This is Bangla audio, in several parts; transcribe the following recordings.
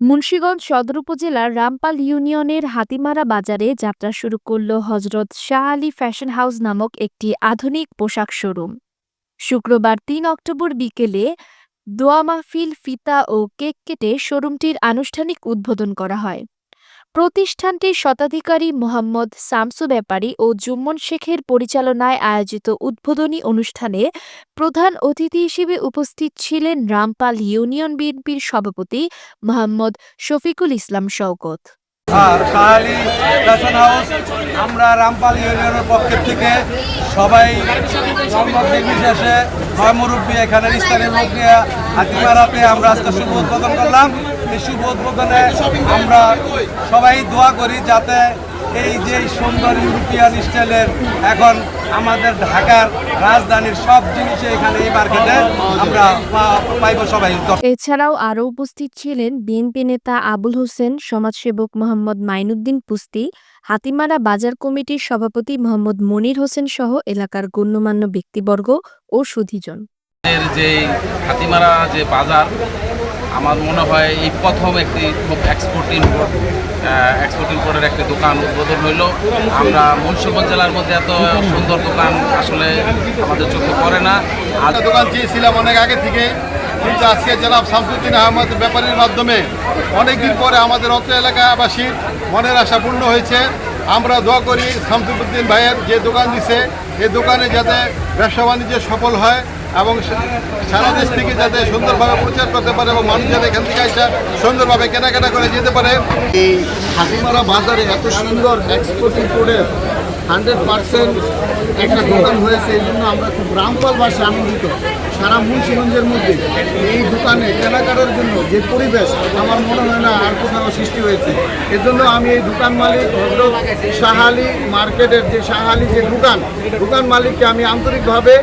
মুন্সিগঞ্জ সদর উপজেলার রামপাল ইউনিয়নের হাতিমারা বাজারে যাত্রা শুরু করল হজরত শাহ আলী ফ্যাশন হাউস নামক একটি আধুনিক পোশাক শোরুম। শুক্রবার তিন অক্টোবর বিকেলে দোয়া মাহফিল, ফিতা ও কেক কেটে শোরুমটির আনুষ্ঠানিক উদ্বোধন করা হয়। প্রতিষ্ঠানটির শতাধিকারী মোহাম্মদ শামসু ব্যাপারী ও জুম্মন শেখের পরিচালনায় আয়োজিত উদ্বোধনী অনুষ্ঠানে প্রধান অতিথি হিসেবে উপস্থিত ছিলেন রামপাল ইউনিয়ন বিএনপির সভাপতি মোহাম্মদ শফিকুল ইসলাম শওকত। আর শাহালি ফ্যাশন হাউস, আমরা রামপাল ইউনিয়নের পক্ষের থেকে সবাই সম্ভব নির্বিশেষে হয় মুরব্বী স্থানীয় লোক নিয়ে হাতিমারাতে আমরা আজকে শুভ উদ্বোধন করলাম। এই শুভ উদ্বোধনে আমরা সবাই দোয়া করি যাতে এই যে সুন্দর ইউরোপিয়ান স্টাইলের এখন আমাদের ঢাকার রাজধানীর সব জিনিসে এখানে এই মার্কেটে আমরা পাইব সবাই এছাড়াও আরও উপস্থিত ছিলেন বিএনপি নেতা আবুল হোসেন, সমাজসেবক মোহাম্মদ মাইনুদ্দিন পুস্তি, হাতিমারা বাজার কমিটির সভাপতি মোহাম্মদ মনির হোসেন সহ এলাকার গণ্যমান্য ব্যক্তিবর্গ ও সুধীজন। যে হাতিমারা যে বাজার, আমার মনে হয় এই প্রথম একটি খুব এক্সপোর্ট ইম্পোর্ট এক্সপোর্ট ইম্পোর্টের একটি দোকান উদ্বোধন হইল। আমরা মুন্সিগঞ্জ জেলার মধ্যে এত সুন্দর দোকান আসলে আমাদের চোখে পড়ে না। আর দোকান চেয়েছিলাম অনেক আগে থেকে, কিন্তু আজকে জনাব শামসুদ্দিন আহমদ ব্যাপারীর মাধ্যমে অনেকদিন পরে আমাদের অত্র এলাকাবাসীর মনের আশা পূর্ণ হয়েছে। আমরা দোয়া করি শামসুদ্দিন ভাইয়ের যে দোকান দিছে এই দোকানে যাতে ব্যবসা বাণিজ্য সফল হয়। এবং সারা দেশ থেকে যাতে সুন্দরভাবে প্রচার করতে পারে এবং মানুষ যাতে এখান থেকে এসে সুন্দরভাবে কেনাকাটা করে যেতে পারে। এই হাতিমারা বাজারে এত সুন্দর এক্সপোর্ট ইম্পোর্টের হান্ড্রেড পার্সেন্ট একটা দোকান হয়েছে, এই জন্য আমরা খুব রামপালবাসী আনন্দিত। সারা মুন্সিগঞ্জের মধ্যে এই দোকানে কেনাকাটার জন্য যে পরিবেশ, আমার মনে হয় না আর কোথাও সৃষ্টি হয়েছে। এর জন্য আমি এই দোকান মালিক হজরত শাহালি মার্কেটের যে শাহালি যে দোকান দোকান মালিককে আমি আন্তরিকভাবে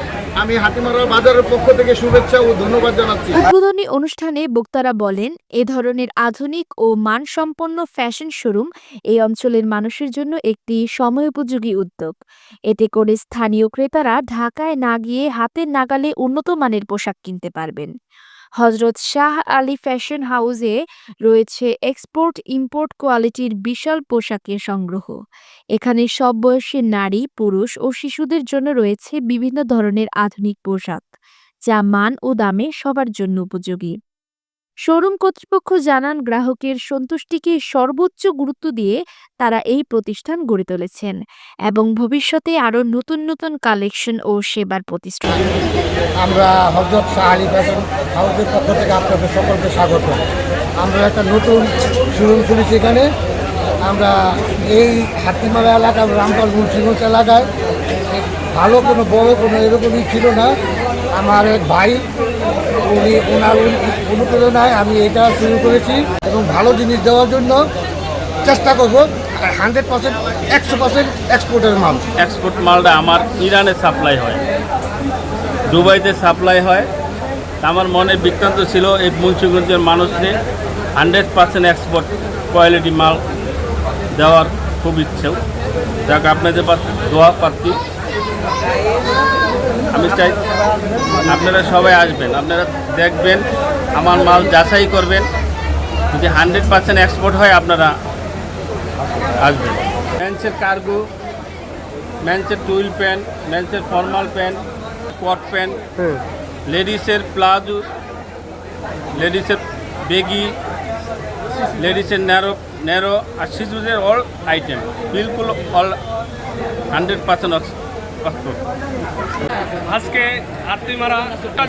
আমি হাতিমারা বাজারের পক্ষ থেকে শুভেচ্ছা ও ধন্যবাদ জানাচ্ছি। উদ্বোধনী অনুষ্ঠানে বক্তারা বলেন, এ ধরনের আধুনিক ও মানসম্পন্ন ফ্যাশন শোরুম এই অঞ্চলের মানুষের জন্য একটি সময়োপযোগী উদ্যোগ। এতে করে স্থানীয় ক্রেতারা ঢাকায় না গিয়ে হাতের নাগালে উন্নত মানের পোশাক কিনতে পারবেন। হজরত শাহ আলী ফ্যাশন হাউসে রয়েছে এক্সপোর্ট ইম্পোর্ট কোয়ালিটির বিশাল পোশাকের সংগ্রহ। এখানে সব বয়সের নারী, পুরুষ ও শিশুদের জন্য রয়েছে বিভিন্ন ধরনের আধুনিক পোশাক, যা মান ও দামে সবার জন্য উপযোগী। শোরুম কর্তৃপক্ষ জানান, গ্রাহকের সন্তুষ্টিকে সর্বোচ্চ গুরুত্ব দিয়ে তারা এই প্রতিষ্ঠান গড়ে তুলেছেন এবং ভবিষ্যতে আরও নতুন নতুন কালেকশন ও সেবার প্রতিষ্ঠান। আমরা হজরত শাহ ফ্যাশন হাউসের পক্ষ থেকে আপনাদের সকলকে স্বাগত। আমরা একটা নতুন শোরুম খুলেছি এখানে। আমরা এই হাতিমারা এলাকা, রামপাল মুন্সিগঞ্জ এলাকায়, ভালো কোনো, বড় কোনো এরকমই ছিল না। আমার এক ভাই উনি ওনার অনু- অনুপ্রেরণায় আমি এটা শুরু করেছি এবং ভালো জিনিস দেওয়ার জন্য চেষ্টা করব। হান্ড্রেড পার্সেন্ট, একশো পার্সেন্ট এক্সপোর্টের মাল। এক্সপোর্ট মালটা আমার ইরানে সাপ্লাই হয়, দুবাইতে সাপ্লাই হয়। আমার মনে বৃত্তান্ত ছিল এই মুন্সিগঞ্জের মানুষকে হান্ড্রেড পার্সেন্ট এক্সপোর্ট কোয়ালিটি মাল দেওয়ার খুব ইচ্ছেও। যাক, আপনাদের দোয়া পাচ্ছি। আমি চাই আপনারা সবাই আসবেন আপনারা দেখবেন আমার মাল যাচাই করবেন যদি হান্ড্রেড পার্সেন্ট এক্সপোর্ট হয় আপনারা আসবেন। ম্যান্সের কার্গো ম্যান্সের টুইল প্যান্ট ম্যান্সের ফর্মাল প্যান্ট কোট প্যান্ট লেডিসের প্লাজো লেডিসের বেগি লেডিসের ন্যারো ন্যারো আর শিশুদের অল আইটেম বিলকুল অল হান্ড্রেড পার্সেন্ট আজকে আত্মিমারা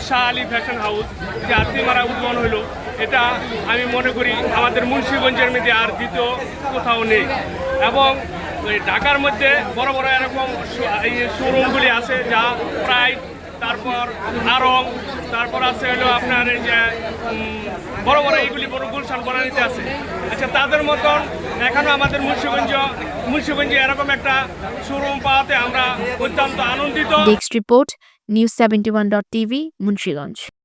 শাহ আলী ফ্যাশন হাউস যে আত্মিমারা উদ্বোধন হলো, এটা আমি মনে করি আমাদের মুন্সীগঞ্জের মধ্যে আর দ্বিতীয় কোথাও নেই। এবং ঢাকার মধ্যে বড় বড় এরকম শোরুমগুলি আছে যা প্রায় তারপর আরং তারপর আছে হলো আপনার এই যে বড় বড় এইগুলি বড় গুলশান বনানিতে আছে। আচ্ছা তাদের মতন এখনও আমাদের মুন্সিগঞ্জ, মুন্সিগঞ্জে এরকম একটা শোরুম পাওয়াতে আমরা অত্যন্ত আনন্দিত। Desk report news seventy one dot TV Munshiganj